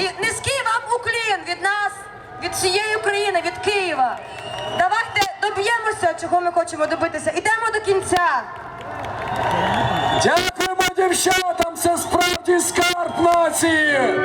І низький вам уклін від нас, від всієї України, від Києва. Давайте доб'ємося, чого ми хочемо добитися. Ідемо до кінця. Дякуємо дівчатам, це справді скарб нації.